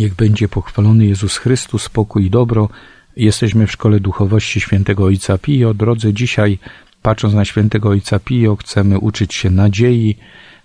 Niech będzie pochwalony Jezus Chrystus, spokój i dobro. Jesteśmy w Szkole Duchowości Świętego Ojca Pio. Drodzy, dzisiaj patrząc na Świętego Ojca Pio, chcemy uczyć się nadziei,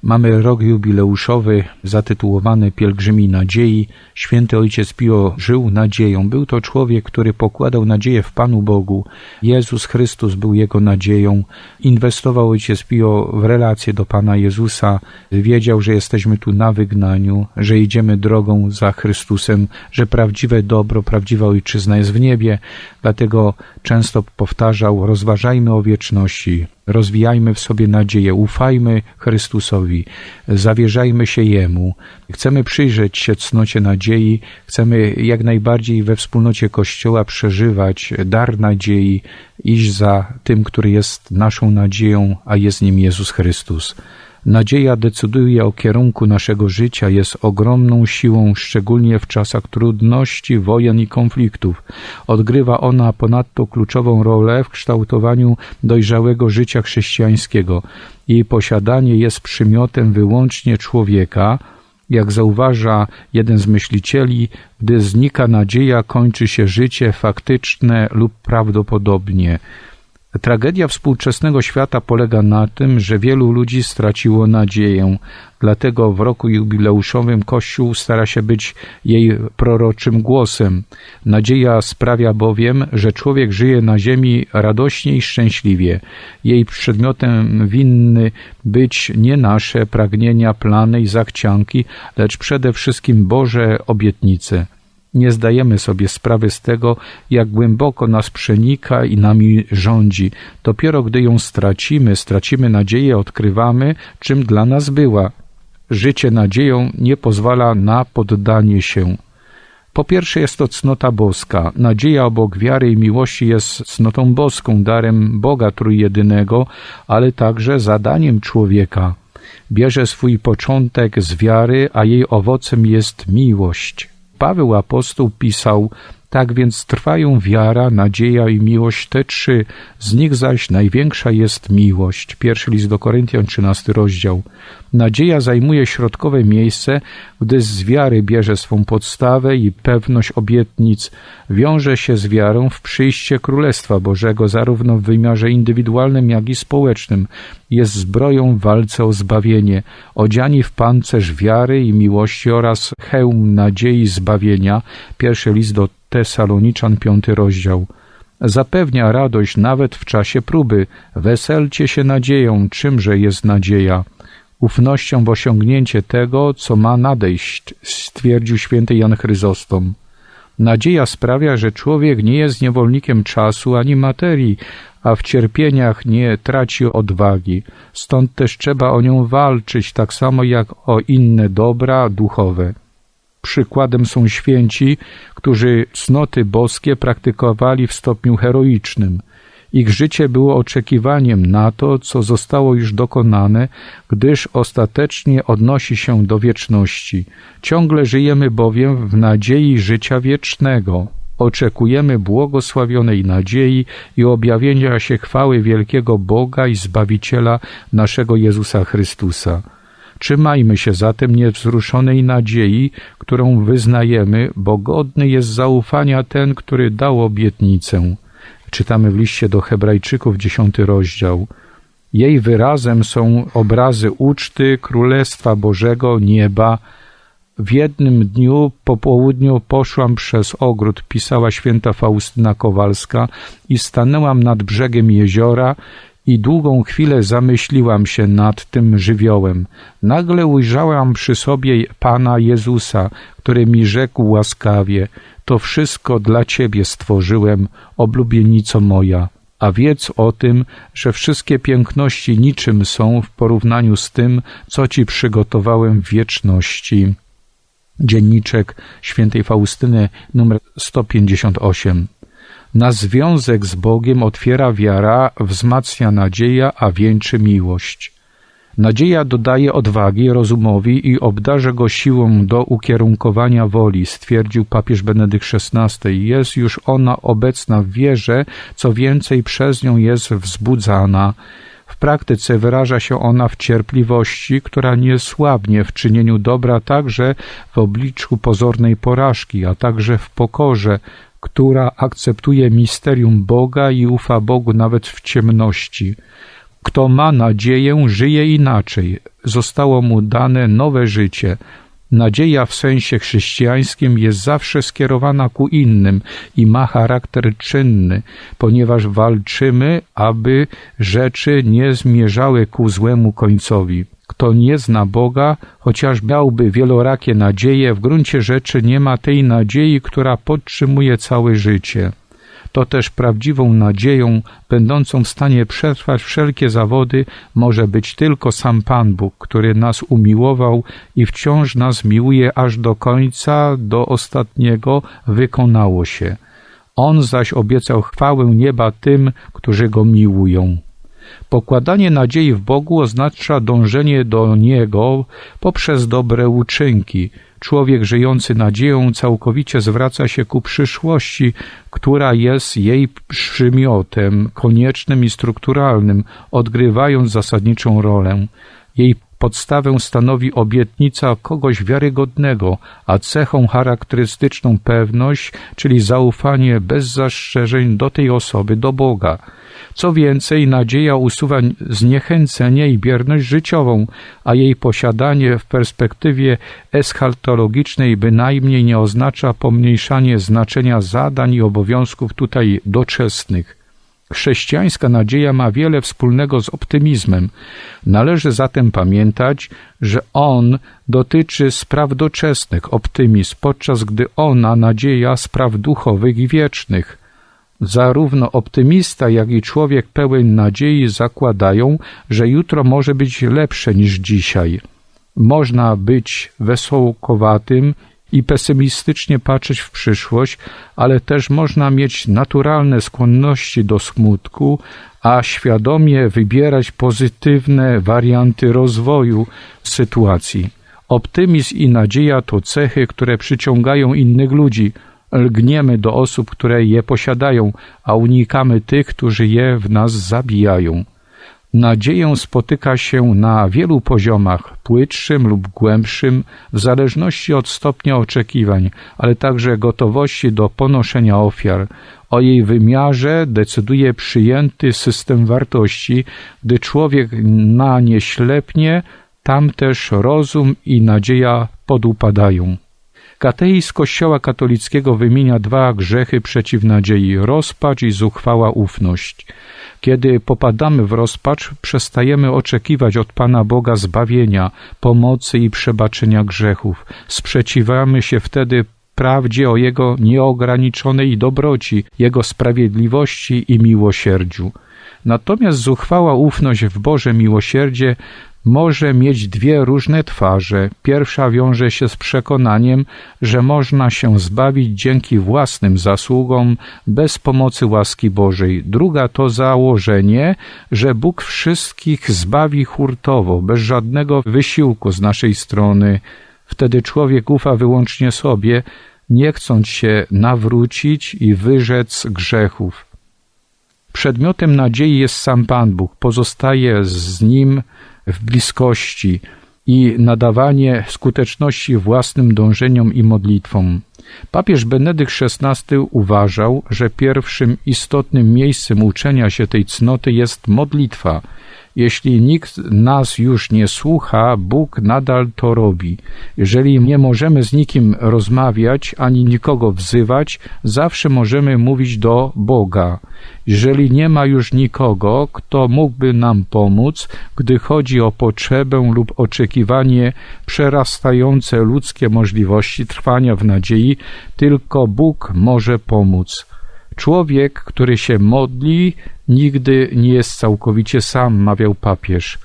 Mamy rok jubileuszowy zatytułowany Pielgrzymi Nadziei. Święty Ojciec Pio żył nadzieją. Był to człowiek, który pokładał nadzieję w Panu Bogu. Jezus Chrystus był jego nadzieją. Inwestował Ojciec Pio w relacje do Pana Jezusa. Wiedział, że jesteśmy tu na wygnaniu, że idziemy drogą za Chrystusem, że prawdziwe dobro, prawdziwa ojczyzna jest w niebie. Dlatego często powtarzał: rozważajmy o wieczności, rozwijajmy w sobie nadzieję, ufajmy Chrystusowi, zawierzajmy się Jemu. Chcemy przyjrzeć się cnocie nadziei, chcemy jak najbardziej we wspólnocie Kościoła przeżywać dar nadziei, iść za tym, który jest naszą nadzieją, a jest nim Jezus Chrystus. Nadzieja decyduje o kierunku naszego życia, jest ogromną siłą, szczególnie w czasach trudności, wojen i konfliktów. Odgrywa ona ponadto kluczową rolę w kształtowaniu dojrzałego życia chrześcijańskiego. Jej posiadanie jest przymiotem wyłącznie człowieka, jak zauważa jeden z myślicieli, gdy znika nadzieja, kończy się życie faktyczne lub prawdopodobnie. Tragedia współczesnego świata polega na tym, że wielu ludzi straciło nadzieję. Dlatego w roku jubileuszowym Kościół stara się być jej proroczym głosem. Nadzieja sprawia bowiem, że człowiek żyje na ziemi radośnie i szczęśliwie. Jej przedmiotem winny być nie nasze pragnienia, plany i zachcianki, lecz przede wszystkim Boże obietnice nie zdajemy sobie sprawy z tego, jak głęboko nas przenika i nami rządzi. Dopiero gdy ją stracimy, stracimy nadzieję, odkrywamy, czym dla nas była. Życie nadzieją nie pozwala na poddanie się. Po pierwsze jest to cnota boska. Nadzieja obok wiary i miłości jest cnotą boską, darem Boga Trójjedynego, ale także zadaniem człowieka. Bierze swój początek z wiary, a jej owocem jest miłość. Paweł apostoł pisał tak więc trwają wiara, nadzieja i miłość te trzy, z nich zaś największa jest miłość. Pierwszy list do Koryntian, trzynasty rozdział. Nadzieja zajmuje środkowe miejsce, gdy z wiary bierze swą podstawę i pewność obietnic, wiąże się z wiarą w przyjście Królestwa Bożego, zarówno w wymiarze indywidualnym, jak i społecznym. Jest zbroją w walce o zbawienie, odziani w pancerz wiary i miłości oraz hełm nadziei zbawienia. Pierwszy list do Tesaloniczan, piąty rozdział. Zapewnia radość nawet w czasie próby. Weselcie się nadzieją, czymże jest nadzieja. Ufnością w osiągnięcie tego, co ma nadejść, stwierdził święty Jan Chryzostom. Nadzieja sprawia, że człowiek nie jest niewolnikiem czasu ani materii, a w cierpieniach nie traci odwagi. Stąd też trzeba o nią walczyć, tak samo jak o inne dobra duchowe. Przykładem są święci, którzy cnoty boskie praktykowali w stopniu heroicznym. Ich życie było oczekiwaniem na to, co zostało już dokonane, gdyż ostatecznie odnosi się do wieczności. Ciągle żyjemy bowiem w nadziei życia wiecznego. Oczekujemy błogosławionej nadziei i objawienia się chwały wielkiego Boga i Zbawiciela naszego Jezusa Chrystusa. Trzymajmy się zatem niewzruszonej nadziei, którą wyznajemy, bo godny jest zaufania ten, który dał obietnicę. Czytamy w liście do Hebrajczyków, dziesiąty rozdział. Jej wyrazem są obrazy uczty Królestwa Bożego, nieba. W jednym dniu po południu poszłam przez ogród, pisała święta Faustyna Kowalska, i stanęłam nad brzegiem jeziora i długą chwilę zamyśliłam się nad tym żywiołem. Nagle ujrzałam przy sobie Pana Jezusa, który mi rzekł łaskawie: To wszystko dla Ciebie stworzyłem, oblubienico moja. A wiedz o tym, że wszystkie piękności niczym są w porównaniu z tym, co Ci przygotowałem w wieczności. Dzienniczek świętej Faustyny numer 158. Na związek z Bogiem otwiera wiara, wzmacnia nadzieja, a wieńczy miłość. Nadzieja dodaje odwagi rozumowi i obdarza go siłą do ukierunkowania woli, stwierdził papież Benedykt XVI. Jest już ona obecna w wierze, co więcej przez nią jest wzbudzana. W praktyce wyraża się ona w cierpliwości, która nie słabnie w czynieniu dobra także w obliczu pozornej porażki, a także w pokorze, która akceptuje misterium Boga i ufa Bogu nawet w ciemności. Kto ma nadzieję, żyje inaczej. Zostało mu dane nowe życie. Nadzieja w sensie chrześcijańskim jest zawsze skierowana ku innym i ma charakter czynny, ponieważ walczymy, aby rzeczy nie zmierzały ku złemu końcowi. Kto nie zna Boga, chociaż miałby wielorakie nadzieje, w gruncie rzeczy nie ma tej nadziei, która podtrzymuje całe życie to też prawdziwą nadzieją, będącą w stanie przetrwać wszelkie zawody, może być tylko sam Pan Bóg, który nas umiłował i wciąż nas miłuje aż do końca, do ostatniego wykonało się. On zaś obiecał chwałę nieba tym, którzy go miłują. Pokładanie nadziei w Bogu oznacza dążenie do Niego poprzez dobre uczynki. Człowiek żyjący nadzieją całkowicie zwraca się ku przyszłości, która jest jej przymiotem koniecznym i strukturalnym, odgrywając zasadniczą rolę. Jej podstawę stanowi obietnica kogoś wiarygodnego, a cechą charakterystyczną pewność, czyli zaufanie bez zastrzeżeń do tej osoby, do Boga. Co więcej, nadzieja usuwa zniechęcenie i bierność życiową, a jej posiadanie w perspektywie eschatologicznej bynajmniej nie oznacza pomniejszanie znaczenia zadań i obowiązków tutaj doczesnych. Chrześcijańska nadzieja ma wiele wspólnego z optymizmem. Należy zatem pamiętać, że on dotyczy spraw doczesnych, optymizm, podczas gdy ona nadzieja spraw duchowych i wiecznych. Zarówno optymista, jak i człowiek pełen nadziei zakładają, że jutro może być lepsze niż dzisiaj. Można być wesołkowatym i pesymistycznie patrzeć w przyszłość, ale też można mieć naturalne skłonności do smutku, a świadomie wybierać pozytywne warianty rozwoju sytuacji. Optymizm i nadzieja to cechy, które przyciągają innych ludzi. Lgniemy do osób, które je posiadają, a unikamy tych, którzy je w nas zabijają. Nadzieję spotyka się na wielu poziomach, płytszym lub głębszym, w zależności od stopnia oczekiwań, ale także gotowości do ponoszenia ofiar. O jej wymiarze decyduje przyjęty system wartości, gdy człowiek na nie ślepnie, tam też rozum i nadzieja podupadają. Kateizm Kościoła katolickiego wymienia dwa grzechy przeciw nadziei rozpacz i zuchwała ufność. Kiedy popadamy w rozpacz, przestajemy oczekiwać od Pana Boga zbawienia, pomocy i przebaczenia grzechów. Sprzeciwiamy się wtedy prawdzie o Jego nieograniczonej dobroci, Jego sprawiedliwości i miłosierdziu. Natomiast zuchwała ufność w Boże miłosierdzie może mieć dwie różne twarze. Pierwsza wiąże się z przekonaniem, że można się zbawić dzięki własnym zasługom bez pomocy łaski Bożej. Druga to założenie, że Bóg wszystkich zbawi hurtowo, bez żadnego wysiłku z naszej strony. Wtedy człowiek ufa wyłącznie sobie, nie chcąc się nawrócić i wyrzec grzechów. Przedmiotem nadziei jest sam Pan Bóg, pozostaje z Nim w bliskości i nadawanie skuteczności własnym dążeniom i modlitwom. Papież Benedykt XVI uważał, że pierwszym istotnym miejscem uczenia się tej cnoty jest modlitwa, jeśli nikt nas już nie słucha, Bóg nadal to robi. Jeżeli nie możemy z nikim rozmawiać ani nikogo wzywać, zawsze możemy mówić do Boga. Jeżeli nie ma już nikogo, kto mógłby nam pomóc, gdy chodzi o potrzebę lub oczekiwanie przerastające ludzkie możliwości trwania w nadziei, tylko Bóg może pomóc. Człowiek, który się modli, nigdy nie jest całkowicie sam, mawiał papież.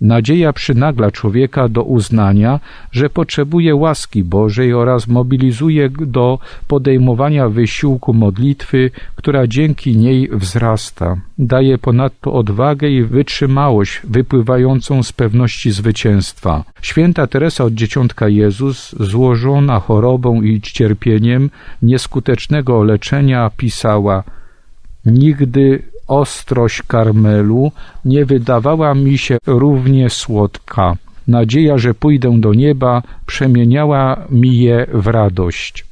Nadzieja przynagla człowieka do uznania, że potrzebuje łaski Bożej oraz mobilizuje do podejmowania wysiłku modlitwy, która dzięki niej wzrasta. Daje ponadto odwagę i wytrzymałość wypływającą z pewności zwycięstwa. Święta Teresa od Dzieciątka Jezus, złożona chorobą i cierpieniem nieskutecznego leczenia, pisała Nigdy ostrość Karmelu nie wydawała mi się równie słodka. Nadzieja, że pójdę do nieba, przemieniała mi je w radość.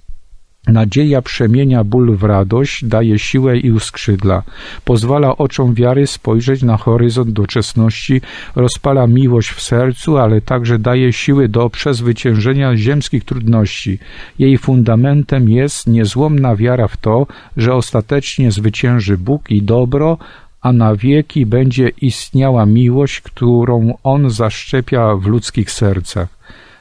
Nadzieja przemienia ból w radość, daje siłę i uskrzydla. Pozwala oczom wiary spojrzeć na horyzont doczesności, rozpala miłość w sercu, ale także daje siły do przezwyciężenia ziemskich trudności. Jej fundamentem jest niezłomna wiara w to, że ostatecznie zwycięży Bóg i dobro, a na wieki będzie istniała miłość, którą On zaszczepia w ludzkich sercach.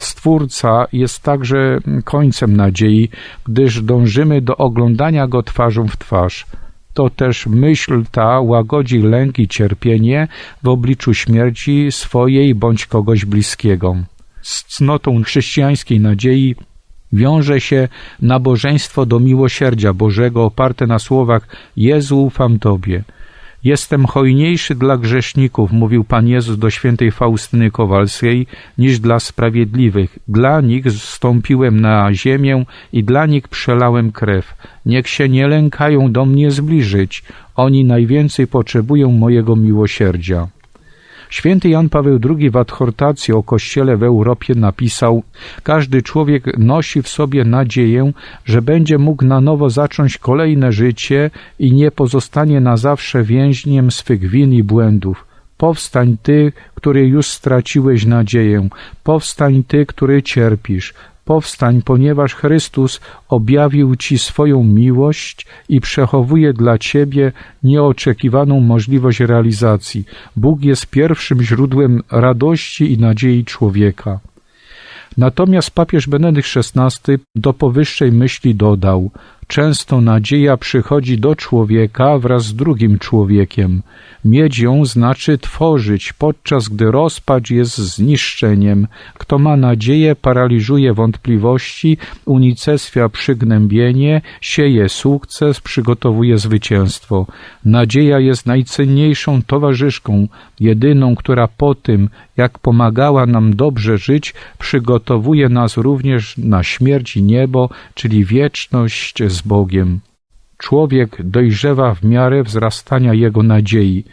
Stwórca jest także końcem nadziei, gdyż dążymy do oglądania Go twarzą w twarz. To też myśl ta łagodzi lęk i cierpienie w obliczu śmierci swojej bądź kogoś bliskiego. Z cnotą chrześcijańskiej nadziei wiąże się nabożeństwo do miłosierdzia Bożego oparte na słowach Jezu ufam Tobie. Jestem hojniejszy dla grzeszników, mówił Pan Jezus do świętej Faustyny Kowalskiej, niż dla sprawiedliwych. Dla nich zstąpiłem na ziemię i dla nich przelałem krew. Niech się nie lękają do mnie zbliżyć. Oni najwięcej potrzebują mojego miłosierdzia. Święty Jan Paweł II w adhortacji o Kościele w Europie napisał Każdy człowiek nosi w sobie nadzieję, że będzie mógł na nowo zacząć kolejne życie i nie pozostanie na zawsze więźniem swych win i błędów. Powstań ty, który już straciłeś nadzieję. Powstań ty, który cierpisz. Powstań, ponieważ Chrystus objawił Ci swoją miłość i przechowuje dla Ciebie nieoczekiwaną możliwość realizacji. Bóg jest pierwszym źródłem radości i nadziei człowieka. Natomiast papież Benedykt XVI do powyższej myśli dodał: Często nadzieja przychodzi do człowieka wraz z drugim człowiekiem. Mieć ją znaczy tworzyć, podczas gdy rozpacz jest zniszczeniem. Kto ma nadzieję, paraliżuje wątpliwości, unicestwia przygnębienie, sieje sukces, przygotowuje zwycięstwo. Nadzieja jest najcenniejszą towarzyszką, jedyną, która po tym, jak pomagała nam dobrze żyć, przygotowuje nas również na śmierć i niebo, czyli wieczność z Bogiem. Człowiek dojrzewa w miarę wzrastania jego nadziei.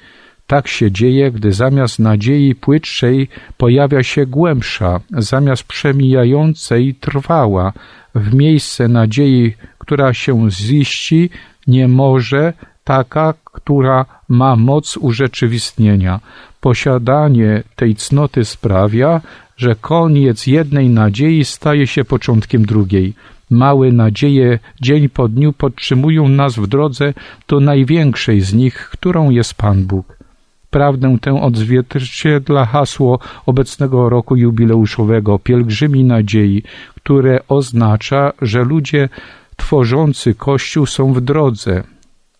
Tak się dzieje, gdy zamiast nadziei płytszej pojawia się głębsza, zamiast przemijającej trwała. W miejsce nadziei, która się ziści, nie może taka, która ma moc urzeczywistnienia. Posiadanie tej cnoty sprawia, że koniec jednej nadziei staje się początkiem drugiej. Małe nadzieje dzień po dniu podtrzymują nas w drodze do największej z nich, którą jest Pan Bóg. Prawdę tę odzwierciedla hasło obecnego roku jubileuszowego Pielgrzymi Nadziei, które oznacza, że ludzie tworzący Kościół są w drodze,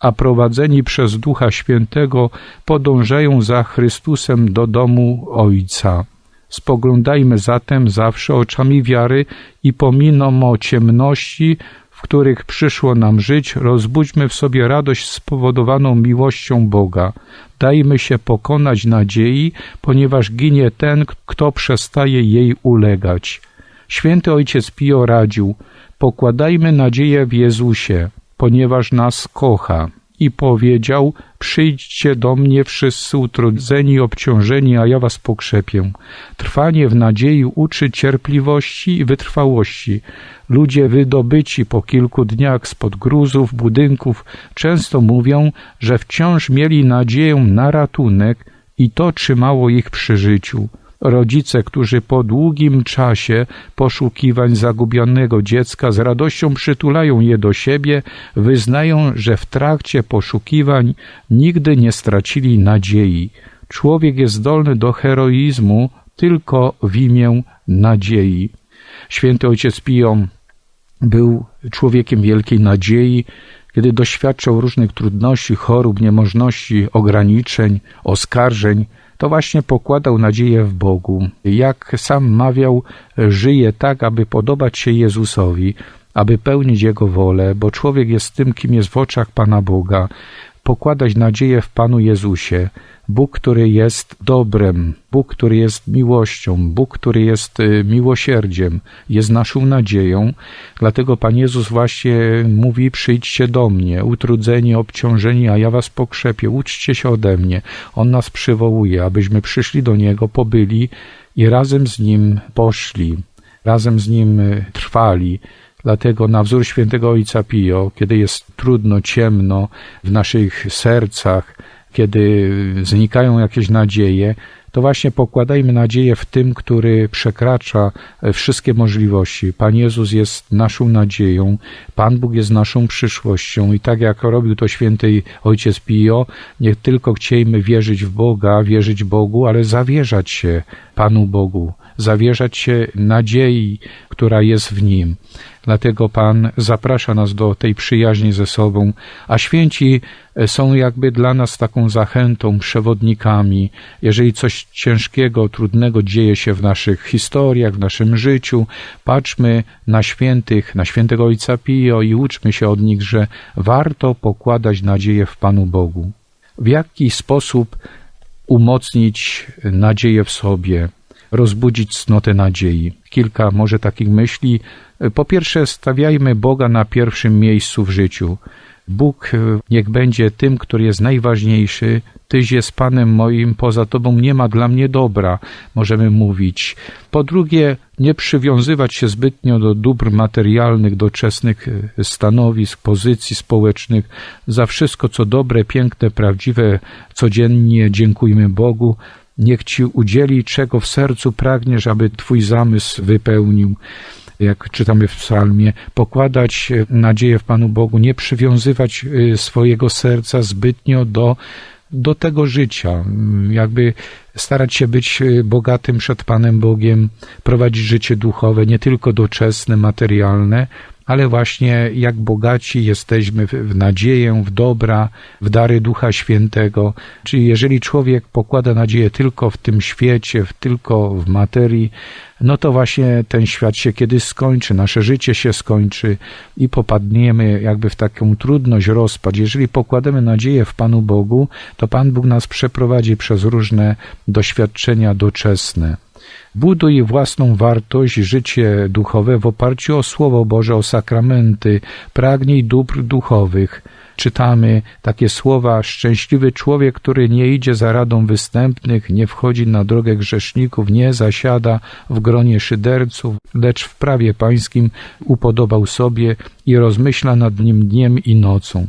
a prowadzeni przez Ducha Świętego podążają za Chrystusem do domu Ojca. Spoglądajmy zatem zawsze oczami wiary i pomimo ciemności, w których przyszło nam żyć, rozbudźmy w sobie radość spowodowaną miłością Boga. Dajmy się pokonać nadziei, ponieważ ginie ten, kto przestaje jej ulegać. Święty Ojciec Pio radził, pokładajmy nadzieję w Jezusie, ponieważ nas kocha i powiedział: Przyjdźcie do mnie wszyscy utrudzeni i obciążeni, a ja was pokrzepię. Trwanie w nadziei uczy cierpliwości i wytrwałości. Ludzie wydobyci po kilku dniach spod gruzów, budynków, często mówią, że wciąż mieli nadzieję na ratunek i to trzymało ich przy życiu. Rodzice, którzy po długim czasie poszukiwań zagubionego dziecka z radością przytulają je do siebie, wyznają, że w trakcie poszukiwań nigdy nie stracili nadziei. Człowiek jest zdolny do heroizmu tylko w imię nadziei. Święty ojciec Pio był człowiekiem wielkiej nadziei, kiedy doświadczał różnych trudności, chorób, niemożności, ograniczeń, oskarżeń, to właśnie pokładał nadzieję w Bogu. Jak sam mawiał, żyje tak, aby podobać się Jezusowi, aby pełnić Jego wolę, bo człowiek jest tym, kim jest w oczach Pana Boga. Pokładać nadzieję w Panu Jezusie. Bóg, który jest dobrem, Bóg, który jest miłością, Bóg, który jest y, miłosierdziem, jest naszą nadzieją. Dlatego Pan Jezus właśnie mówi: Przyjdźcie do mnie, utrudzeni, obciążeni, a ja was pokrzepię, uczcie się ode mnie. On nas przywołuje, abyśmy przyszli do Niego, pobyli i razem z Nim poszli, razem z Nim y, trwali. Dlatego na wzór świętego Ojca Pio, kiedy jest trudno, ciemno w naszych sercach, kiedy znikają jakieś nadzieje, to właśnie pokładajmy nadzieję w tym, który przekracza wszystkie możliwości. Pan Jezus jest naszą nadzieją, Pan Bóg jest naszą przyszłością i tak jak robił to święty Ojciec Pio, nie tylko chciejmy wierzyć w Boga, wierzyć Bogu, ale zawierzać się Panu Bogu, zawierzać się nadziei, która jest w Nim. Dlatego Pan zaprasza nas do tej przyjaźni ze sobą, a święci są jakby dla nas taką zachętą, przewodnikami. Jeżeli coś ciężkiego, trudnego dzieje się w naszych historiach, w naszym życiu, patrzmy na świętych, na świętego Ojca Pio i uczmy się od nich, że warto pokładać nadzieję w Panu Bogu. W jaki sposób umocnić nadzieję w sobie, rozbudzić cnotę nadziei. Kilka może takich myśli. Po pierwsze, stawiajmy Boga na pierwszym miejscu w życiu. Bóg niech będzie tym, który jest najważniejszy. Tyś jest Panem moim, poza Tobą nie ma dla mnie dobra, możemy mówić. Po drugie, nie przywiązywać się zbytnio do dóbr materialnych, doczesnych stanowisk, pozycji społecznych. Za wszystko, co dobre, piękne, prawdziwe, codziennie dziękujmy Bogu. Niech Ci udzieli, czego w sercu pragniesz, aby Twój zamysł wypełnił. Jak czytamy w psalmie, pokładać nadzieję w Panu Bogu, nie przywiązywać y, swojego serca zbytnio do, do tego życia, jakby starać się być y, bogatym przed Panem Bogiem, prowadzić życie duchowe, nie tylko doczesne, materialne, ale właśnie jak bogaci jesteśmy w nadzieję, w dobra, w dary Ducha Świętego. Czyli jeżeli człowiek pokłada nadzieję tylko w tym świecie, tylko w materii, no to właśnie ten świat się kiedyś skończy, nasze życie się skończy i popadniemy jakby w taką trudność, rozpad. Jeżeli pokładamy nadzieję w Panu Bogu, to Pan Bóg nas przeprowadzi przez różne doświadczenia doczesne. Buduj własną wartość, życie duchowe w oparciu o Słowo Boże, o sakramenty, pragnij dóbr duchowych. Czytamy takie słowa: Szczęśliwy człowiek, który nie idzie za radą występnych, nie wchodzi na drogę grzeszników, nie zasiada w gronie szyderców, lecz w prawie pańskim upodobał sobie i rozmyśla nad nim dniem i nocą.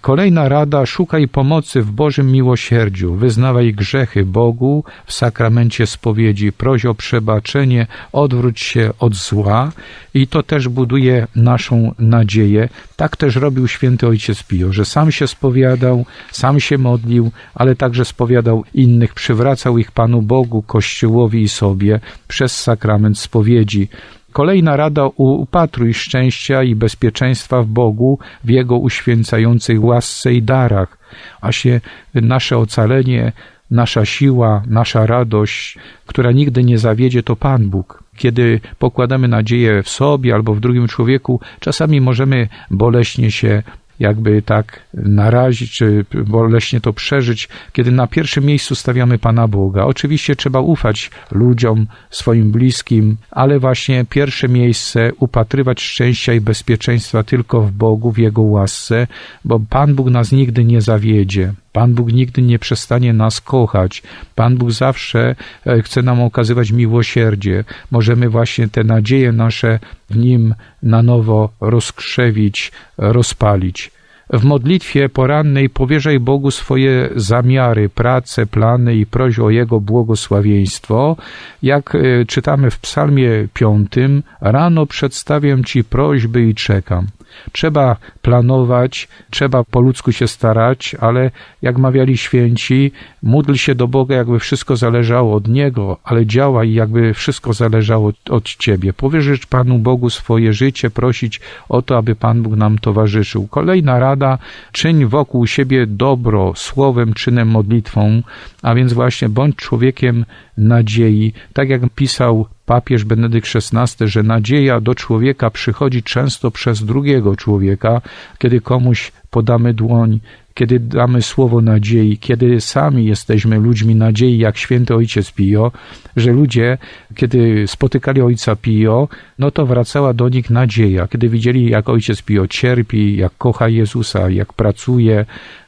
Kolejna rada: szukaj pomocy w Bożym miłosierdziu, wyznawaj grzechy Bogu w sakramencie spowiedzi, proś o przebaczenie, odwróć się od zła i to też buduje naszą nadzieję. Tak też robił święty ojciec Pio, że sam się spowiadał, sam się modlił, ale także spowiadał innych, przywracał ich Panu Bogu, Kościołowi i sobie przez sakrament spowiedzi. Kolejna rada upatruj szczęścia i bezpieczeństwa w Bogu, w Jego uświęcającej łasce i darach, a się nasze ocalenie, nasza siła, nasza radość, która nigdy nie zawiedzie, to Pan Bóg. Kiedy pokładamy nadzieję w sobie albo w drugim człowieku, czasami możemy boleśnie się jakby tak narazić, czy boleśnie to przeżyć, kiedy na pierwszym miejscu stawiamy Pana Boga. Oczywiście trzeba ufać ludziom, swoim bliskim, ale właśnie pierwsze miejsce upatrywać szczęścia i bezpieczeństwa tylko w Bogu, w Jego łasce, bo Pan Bóg nas nigdy nie zawiedzie. Pan Bóg nigdy nie przestanie nas kochać. Pan Bóg zawsze e, chce nam okazywać miłosierdzie. Możemy właśnie te nadzieje nasze w Nim na nowo rozkrzewić, rozpalić. W modlitwie porannej powierzaj Bogu swoje zamiary, prace, plany i proś o Jego błogosławieństwo. Jak e, czytamy w Psalmie piątym, rano przedstawiam Ci prośby i czekam. Trzeba planować, trzeba po ludzku się starać, ale jak mawiali święci, módl się do Boga, jakby wszystko zależało od Niego, ale działaj, jakby wszystko zależało od Ciebie. Powierzyć Panu Bogu swoje życie, prosić o to, aby Pan Bóg nam towarzyszył. Kolejna rada, czyń wokół siebie dobro, słowem, czynem, modlitwą, a więc właśnie bądź człowiekiem nadziei, tak jak pisał papież Benedykt XVI, że nadzieja do człowieka przychodzi często przez drugiego człowieka, kiedy komuś podamy dłoń, kiedy damy słowo nadziei, kiedy sami jesteśmy ludźmi nadziei, jak święty ojciec Pio, że ludzie, kiedy spotykali ojca Pio, no to wracała do nich nadzieja, kiedy widzieli, jak ojciec Pio cierpi, jak kocha Jezusa, jak pracuje,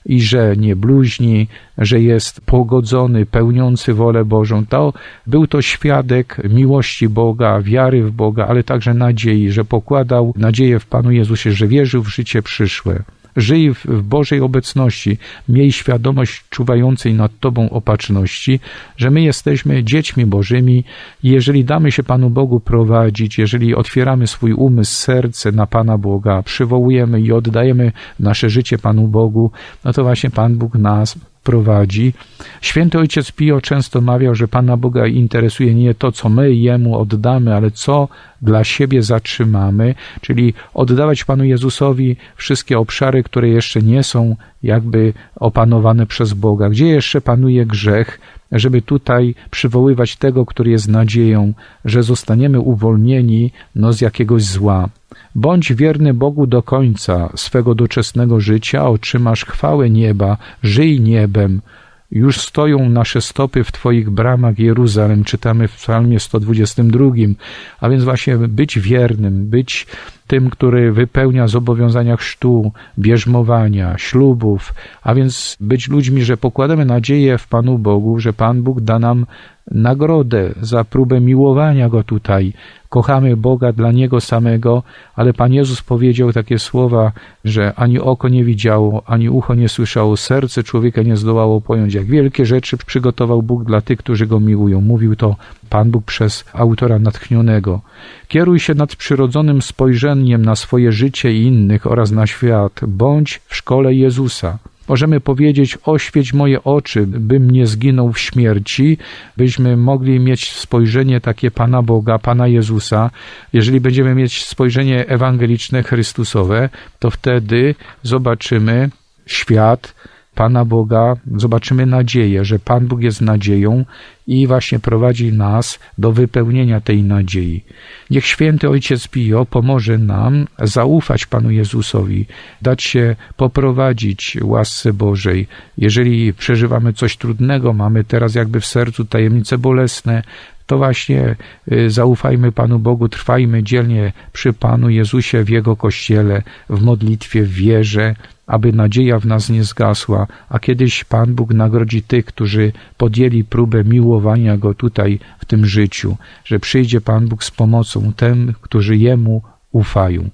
i że nie bluźni, że jest pogodzony, pełniący wolę Bożą. To był to świadek miłości Boga, wiary w Boga, ale także nadziei, że pokładał nadzieję w Panu Jezusie, że wierzył w życie przyszłe. Żyj w Bożej obecności, miej świadomość czuwającej nad Tobą opatrzności, że my jesteśmy dziećmi Bożymi. I jeżeli damy się Panu Bogu prowadzić, jeżeli otwieramy swój umysł, serce na Pana Boga, przywołujemy i oddajemy nasze życie Panu Bogu, no to właśnie Pan Bóg nas prowadzi. Święty Ojciec Pio często mawiał, że Pana Boga interesuje nie to, co my Jemu oddamy, ale co dla siebie zatrzymamy, czyli oddawać Panu Jezusowi wszystkie obszary, które jeszcze nie są jakby opanowane przez Boga, gdzie jeszcze panuje grzech, żeby tutaj przywoływać tego, który jest nadzieją, że zostaniemy uwolnieni no, z jakiegoś zła. Bądź wierny Bogu do końca swego doczesnego życia, otrzymasz chwałę nieba, żyj niebem. Już stoją nasze stopy w Twoich bramach, Jeruzalem, czytamy w Psalmie 122. A więc właśnie być wiernym, być tym, który wypełnia zobowiązania chrztu, bierzmowania, ślubów, a więc być ludźmi, że pokładamy nadzieję w Panu Bogu, że Pan Bóg da nam nagrodę za próbę miłowania Go tutaj. Kochamy Boga dla Niego samego, ale Pan Jezus powiedział takie słowa, że ani oko nie widziało, ani ucho nie słyszało, serce człowieka nie zdołało pojąć, jak wielkie rzeczy przygotował Bóg dla tych, którzy Go miłują. Mówił to Pan Bóg przez autora natchnionego. Kieruj się nadprzyrodzonym spojrzeniem na swoje życie i innych oraz na świat. Bądź w szkole Jezusa. Możemy powiedzieć, oświeć moje oczy, bym nie zginął w śmierci, byśmy mogli mieć spojrzenie takie Pana Boga, Pana Jezusa. Jeżeli będziemy mieć spojrzenie ewangeliczne, Chrystusowe, to wtedy zobaczymy świat, Pana Boga, zobaczymy nadzieję, że Pan Bóg jest nadzieją i właśnie prowadzi nas do wypełnienia tej nadziei. Niech święty Ojciec Pio pomoże nam zaufać Panu Jezusowi, dać się poprowadzić łasce Bożej. Jeżeli przeżywamy coś trudnego, mamy teraz jakby w sercu tajemnice bolesne, to właśnie y, zaufajmy Panu Bogu, trwajmy dzielnie przy Panu Jezusie w Jego Kościele, w modlitwie, w wierze, aby nadzieja w nas nie zgasła, a kiedyś Pan Bóg nagrodzi tych, którzy podjęli próbę miłowania Go tutaj w tym życiu, że przyjdzie Pan Bóg z pomocą tym, którzy Jemu ufają.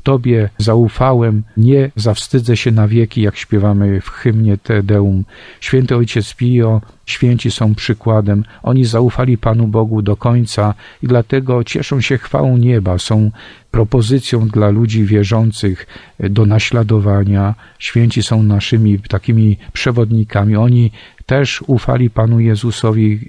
W Tobie zaufałem, nie zawstydzę się na wieki, jak śpiewamy w hymnie Te Deum. Święty Ojciec Pio, święci są przykładem. Oni zaufali Panu Bogu do końca i dlatego cieszą się chwałą nieba, są propozycją dla ludzi wierzących do naśladowania. Święci są naszymi takimi przewodnikami. Oni też ufali Panu Jezusowi,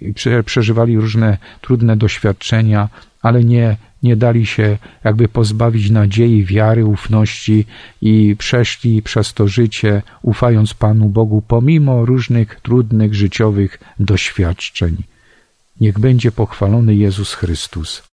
przeżywali różne trudne doświadczenia, ale nie nie dali się jakby pozbawić nadziei, wiary, ufności i przeszli przez to życie, ufając Panu Bogu, pomimo różnych trudnych życiowych doświadczeń. Niech będzie pochwalony Jezus Chrystus.